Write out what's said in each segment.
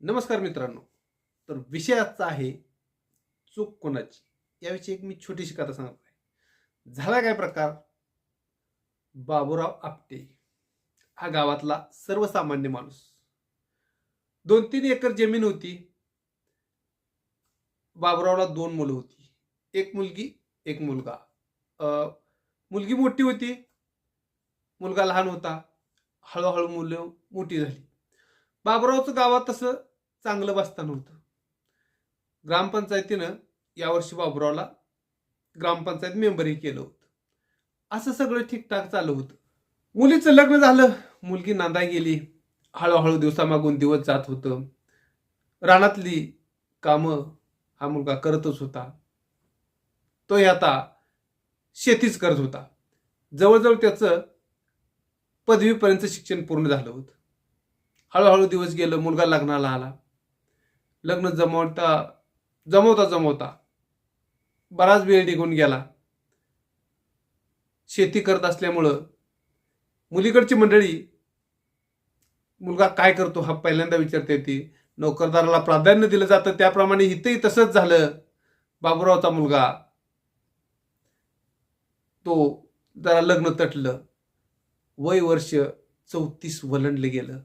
नमस्कार मित्रांनो. तर विषयाचा आहे चूक कोणाची? याविषयी एक मी छोटीशी कथा सांगत आहे. झाला काय प्रकार? बाबूराव आपटे हा गावातला सर्वसामान्य माणूस. दोन तीन एकर जमीन होती. बाबूरावला दोन मुलं होती. एक मुलगी एक मुलगा. अं, मुलगी मोठी होती. मुलगा लहान होता. हळूहळू मुलं मोठी झाली. बाबरावचं गावात तसं चांगलं बसताना होतं. ग्रामपंचायतीनं यावर्षी बाबरावला ग्रामपंचायत मेंबरही केलं होतं. असं सगळं ठीकठाक चालू होतं. मुलीचं लग्न झालं. मुलगी नांदाय गेली. हळूहळू दिवसामागून दिवस जात होतं. रानातली कामं हा मुलगा करतच होता. तोही आता शेतीच करत होता. जवळजवळ त्याचं पदवीपर्यंत शिक्षण पूर्ण झालं होतं. हळूहळू दिवस गेलं मुलगा लग्नाला आला. लग्न जमवता जमवता जमवता बराच वेळ निघून गेला. शेती करत असल्यामुळं मुलीकडची मंडळी मुलगा काय करतो हा पहिल्यांदा विचारते ती नोकरदाराला प्राधान्य दिलं जातं त्याप्रमाणे इथंही तसंच झालं. बाबुरावचा मुलगा तो जरा लग्न तटलं. वय वर्ष चौतीस वलंडलं गेलं.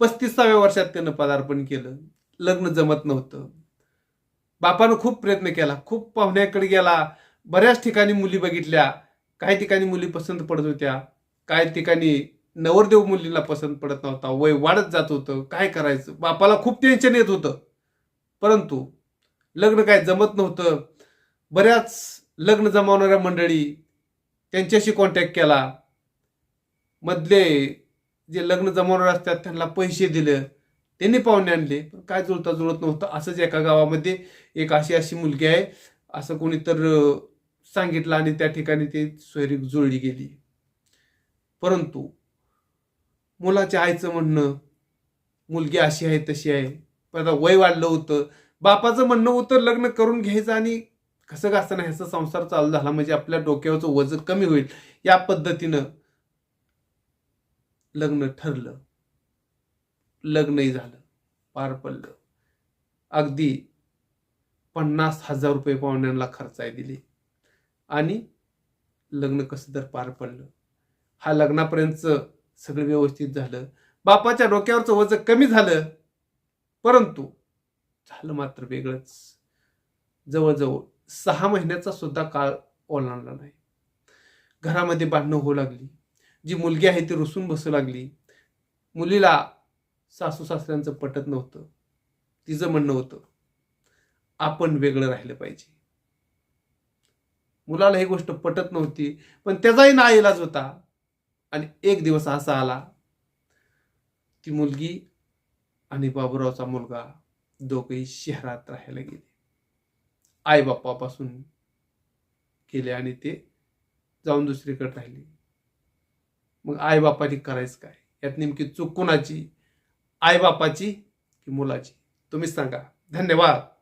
पस्तीसाव्या वर्षात त्यानं पदार्पण केलं. लग्न जमत नव्हतं. बापानं खूप प्रयत्न केला. खूप पाहुण्याकडे गेला. बऱ्याच ठिकाणी मुली बघितल्या. काही ठिकाणी मुली पसंत पडत होत्या. काही ठिकाणी नवरदेव मुलीला पसंत पडत नव्हता. वय वाढत जात होतं. काय करायचं? बापाला खूप टेन्शन येत होतं. परंतु लग्न काय जमत नव्हतं. बऱ्याच लग्न जमावणाऱ्या मंडळी त्यांच्याशी कॉन्टॅक्ट केला. मधले जे लग्न जमवणार असतात त्यांना पैसे दिलं त्यांनी पाहुणे आणले. पण काय जुळता जुळत नव्हतं. असंच एका गावामध्ये एक अशी अशी मुलगी आहे. असं कोणी तर सांगितलं आणि त्या ठिकाणी ती सोयरी जुळली गेली. परंतु मुलाच्या आईचं म्हणणं मुलगी अशी आहे तशी आहे. पण आता वय वाढलं होतं. बापाचं म्हणणं होतं लग्न करून घ्यायचं आणि कसं का असताना ह्याचा संसार चालू झाला. म्हणजे आपल्या डोक्यावरचं वजन कमी होईल. या पद्धतीनं लग्न ठरलं. लग्नही झालं. पार पडलं. अगदी पन्नास हजार रुपये पाहुण्यांना खर्चाय दिले. आणि लग्न कसं तर पार पडलं. हा लग्नापर्यंत सगळं व्यवस्थित झालं. बापाच्या डोक्यावरचं वजन कमी झालं. परंतु झालं मात्र वेगळंच. जवळजवळ सहा महिन्याचा सुद्धा काळ ओलांडला नाही. घरामध्ये भांडणं होऊ लागली. जी मुलगी आहे ती रुसून बसू लागली. मुलीला सासू सासऱ्यांचं पटत नव्हतं. तिचं म्हणणं होतं आपण वेगळं राहिलं पाहिजे. मुलाला ही गोष्ट पटत नव्हती पण त्याचाही ना इलाज होता. आणि एक दिवस असा आला ती मुलगी आणि बाबूरावचा मुलगा दोघेही शहरात राहायला गेले. आई बाप्पापासून गेले आणि ते जाऊन दुसरीकडे राहिले. मग आईबापाने करायचं काय? यात नेमकी चूक कोणाची? की मुलाची? तुम्हीच सांगा. धन्यवाद.